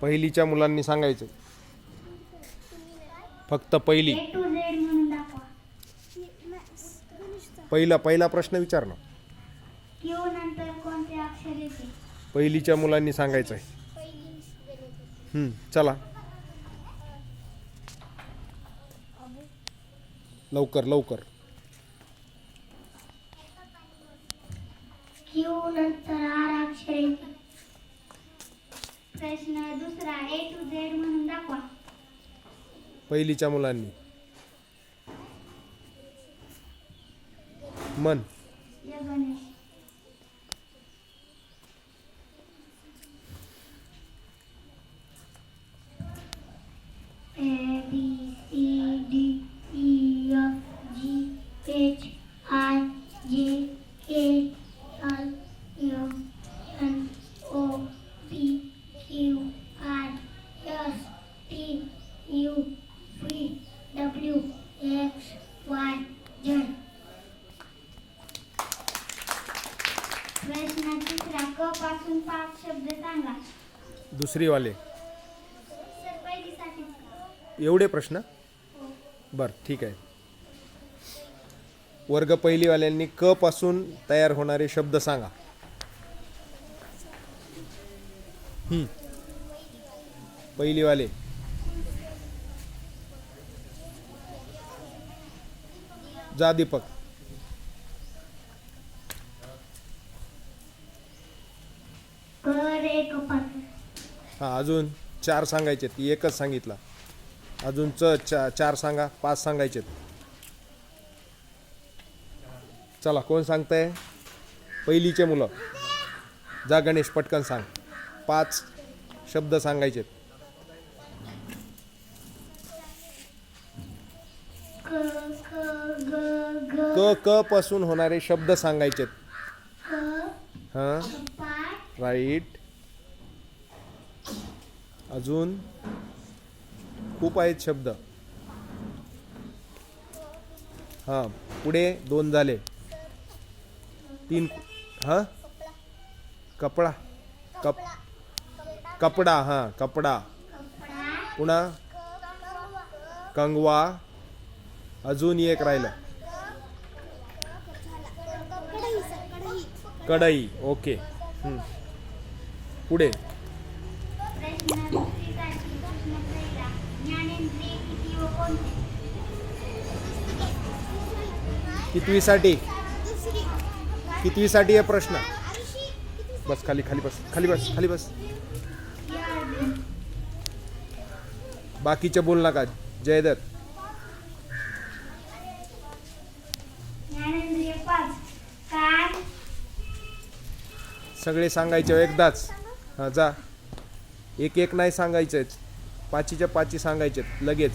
पहिलीच्या मुलांनी सांगायचं. फक्त पहिली. पहिला पहिला प्रश्न विचार ना. पहिलीच्या मुलांनी सांगायचं आहे. हम्म, चला. लवकर लवकर. क्यू नंतर आर अक्षर येते. प्रश्न दुसरा ए टू झेड म्हणून दाखवा. पहिलीच्या मुलांनी. मन. या पासून पाच शब्द सांगा. दुसरीवाले. सर पहिलीसाठी. एवढे प्रश्न? बर ठीक आहे. वर्ग पहिलीवाल्यांनी क पासून तयार होणारे शब्द सांगा. हम्म. पहिलीवाले. जा दीपक. हा अजून चार सांगायचे ती एकच सांगितला. अजून च चा चार सांगा पाच सांगायचे चला कोण सांगताय? पहिलीचे मुलं. जा गणेश पटकन सांग. पाच शब्द सांगायचे क क पासून होणारे शब्द सांगायचे हां? राईट. अजून खूप आहेत शब्द. हां पुढे दोन झाले. तीन हां? कपडा. कप कपडा हां कपडा. पुन्हा? कंगवा. अजून एक राहिलं. कढई ओके. पुढे. कितवीसाठी? कितवीसाठी आहे प्रश्न? बस खाली खाली बस खाली बस खाली बस. या अर्जुन बाकीचे बोल नका जयदत्त. ज्ञानेंद्रिय पाच कान सगळे सांगायचे एकदाच. हां जा. एक एक नाही सांगायचेच पाचीच्या पाची सांगायचे लगेच.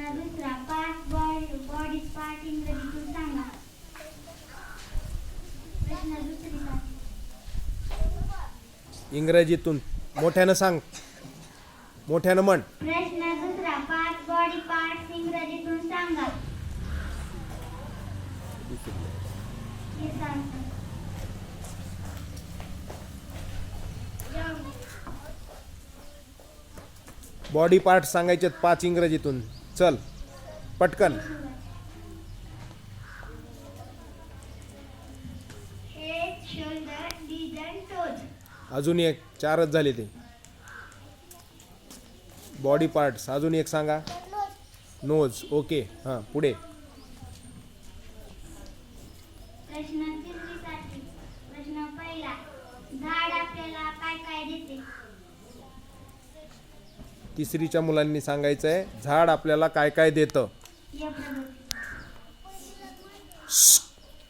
प्रश्न दुसरा पाच बॉडी बॉडी पार्ट इंग्रजीतून सांगा प्रश्न इंग्रजीतून मोठ्यानं सांग. मोठ्यानं म्हण. प्रश्न दुसरा पाच बॉडी पार्ट इंग्रजीतून सांगा. हे सांगतो बॉडी पार्ट सांगायचे पाच इंग्रजीतून. चल पटकन. अजून एक चारच झाले ते. बॉडी पार्ट्स अजून एक सांगा. नोज ओके हां पुढे. प्रश्न पहिला. झाड आपल्याला काय काय देते? तिसरीच्या मुलांनी सांगायचं आहे झाड आपल्याला काय काय देतं?